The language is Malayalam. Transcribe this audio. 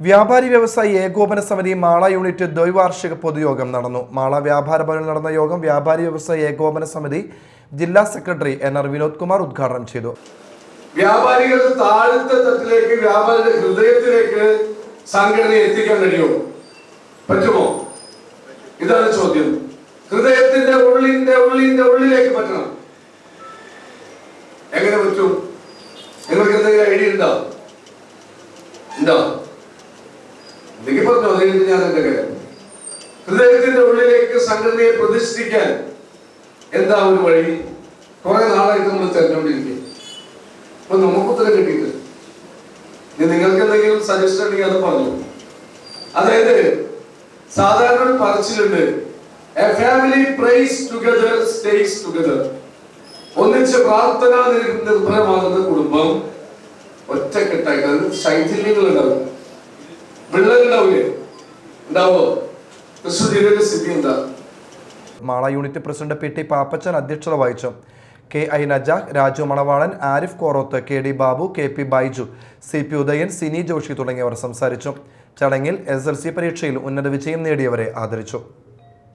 വ്യാപാരി വ്യവസായി ഏകോപന സമിതി മാള യൂണിറ്റ് ദ്വൈവാർഷിക പൊതുയോഗം നടന്നു. മാള വ്യാപാര ഭവനിൽ നടന്ന യോഗം വ്യാപാരി വ്യവസായി ഏകോപന സമിതി ജില്ലാ secretary N R Vinod Kumar ഉദ്ഘാടനം ചെയ്തു. വ്യാപാരികളുടെ താഴത്തെ തട്ടിലേക്ക് വ്യാപാരിയുടെ ഹൃദയത്തിലേക്ക് സംഘടന എത്തിക്കാൻ കഴിയുമോ? പറ്റുമോ? ഇതാണ് ചോദ്യം. ഹൃദയത്തിന്റെ ഉള്ളിന്റെ ഉള്ളിന്റെ ഉള്ളിലേക്ക് പറ്റണം. എങ്ങനെ പറ്റും? നിങ്ങൾക്ക് എന്തെങ്കിലും ഐഡിയ ഉണ്ടോ? ഉണ്ടോ? പറഞ്ഞോ അത് കഴിഞ്ഞിട്ട് ഞാൻ എന്റെ കാര്യം ഹൃദയത്തിന്റെ ഉള്ളിലേക്ക് സംഘടനയെ പ്രതിഷ്ഠിക്കാൻ എന്താ ഒരു വഴി? കുറെ നാളായിട്ട് നമ്മൾ തെരഞ്ഞുകൊണ്ടിരിക്കും അപ്പൊ നമുക്ക് ഉത്തരം കിട്ടിയിട്ട് ഇനി നിങ്ങൾക്ക് എന്തെങ്കിലും സജഷൻ ഉണ്ടെങ്കിൽ അത് പറഞ്ഞു. അതായത് സാധാരണ ഒരു പറച്ചിലുണ്ട് എ ടുഗദർ സ്റ്റേസ് ടുഗദർ ഒന്നിച്ച് പ്രാർത്ഥന നിർ- നിർഭരമാകുന്ന കുടുംബം ഒറ്റക്കെട്ടായിട്ട് അത് ശൈഥില്യങ്ങൾ ഉണ്ടാവില്ലേ Mala unit president P T Pappachan അധ്യക്ഷത വഹിച്ചു. K I Najakh Raju Manavalan Arif Koroth K D Babu K P Baiju C P Udayan Sini Joshi തുടങ്ങിയവർ സംസാരിച്ചു. ചടങ്ങിൽ എസ് എൽ സി പരീക്ഷയിൽ ഉന്നത വിജയം നേടിയവരെ ആദരിച്ചു.